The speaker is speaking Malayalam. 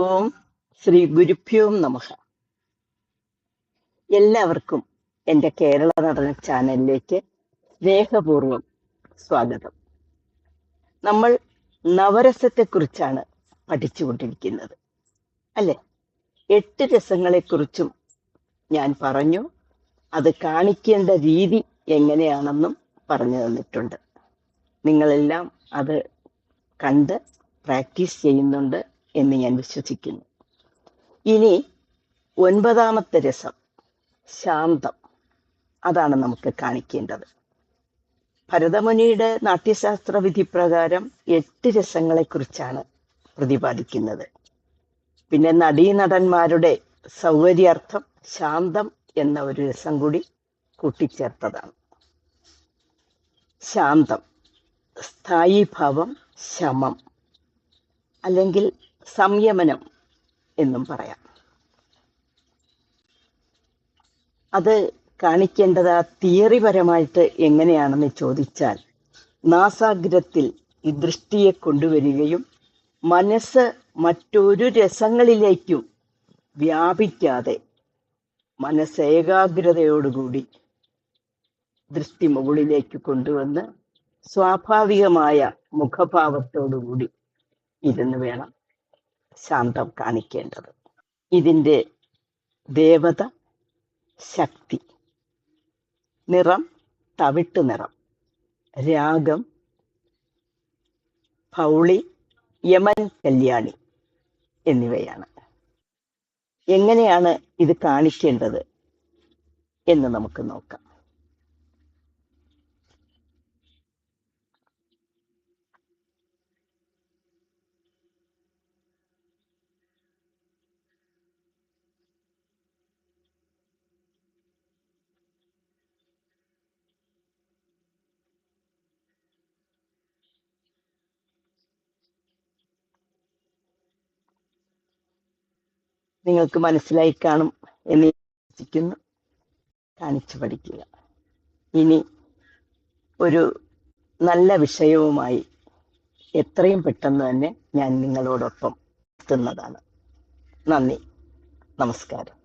ഓം ശ്രീ ഗുരുഭ്യോം നമഃ. എല്ലാവർക്കും എന്റെ കേരള നടന ചാനലിലേക്ക് സ്നേഹപൂർവം സ്വാഗതം. നമ്മൾ നവരസത്തെക്കുറിച്ചാണ് പഠിച്ചുകൊണ്ടിരിക്കുന്നത്. അല്ലെ? എട്ട് രസങ്ങളെക്കുറിച്ചും ഞാൻ പറഞ്ഞു. അത് കാണിക്കേണ്ട രീതി എങ്ങനെയാണെന്നും പറഞ്ഞു തന്നിട്ടുണ്ട്. നിങ്ങളെല്ലാം അത് കണ്ട് പ്രാക്ടീസ് ചെയ്യുന്നുണ്ട്. എന്ന് ഞാൻ വിശ്വസിക്കുന്നു. ഇനി ഒൻപതാമത്തെ രസം ശാന്തം. അതാണ് നമുക്ക് കാണിക്കേണ്ടത്. ഭരതമുനിയുടെ നാട്യശാസ്ത്ര വിധി പ്രകാരം എട്ട് രസങ്ങളെക്കുറിച്ചാണ് പ്രതിപാദിക്കുന്നത്. പിന്നെ നടീനടന്മാരുടെ സൗകര്യാർത്ഥം ശാന്തം എന്ന ഒരു രസം കൂടി കൂട്ടിച്ചേർത്തതാണ്. ശാന്തം സ്ഥായീഭാവം ശമം. അല്ലെങ്കിൽ സംയമനം എന്നും പറയാം. അത് കാണിക്കേണ്ടത് ആ തിയറിപരമായിട്ട് എങ്ങനെയാണെന്ന് ചോദിച്ചാൽ നാസാഗ്രത്തിൽ ഈ ദൃഷ്ടിയെ കൊണ്ടുവരികയും മനസ്സ് മറ്റൊരു രസങ്ങളിലേക്കും വ്യാപിക്കാതെ മനസ്സ് ഏകാഗ്രതയോടുകൂടി ദൃഷ്ടി മുകളിലേക്ക് കൊണ്ടുവന്ന് സ്വാഭാവികമായ മുഖഭാവത്തോടുകൂടി ഇരുന്ന് വേണം ശാന്തം കാണിക്കേണ്ടത്. ഇതിന്റെ ദേവത ശക്തി. നിറം തവിട്ട് നിറം. രാഗം പൗളി യമൻ കല്യാണി എന്നിവയാണ്. എങ്ങനെയാണ് ഇത് കാണിക്കേണ്ടത് എന്ന് നമുക്ക് നോക്കാം. നിങ്ങൾക്ക് മനസ്സിലായി കാണും എന്ന് വിശ്വസിക്കുന്നു. കാണിച്ചു പഠിക്കുക. ഇനി ഒരു നല്ല വിഷയവുമായി എത്രയും പെട്ടെന്ന് തന്നെ ഞാൻ നിങ്ങളോടൊപ്പം എത്തുന്നതാണ്. നന്ദി. നമസ്കാരം.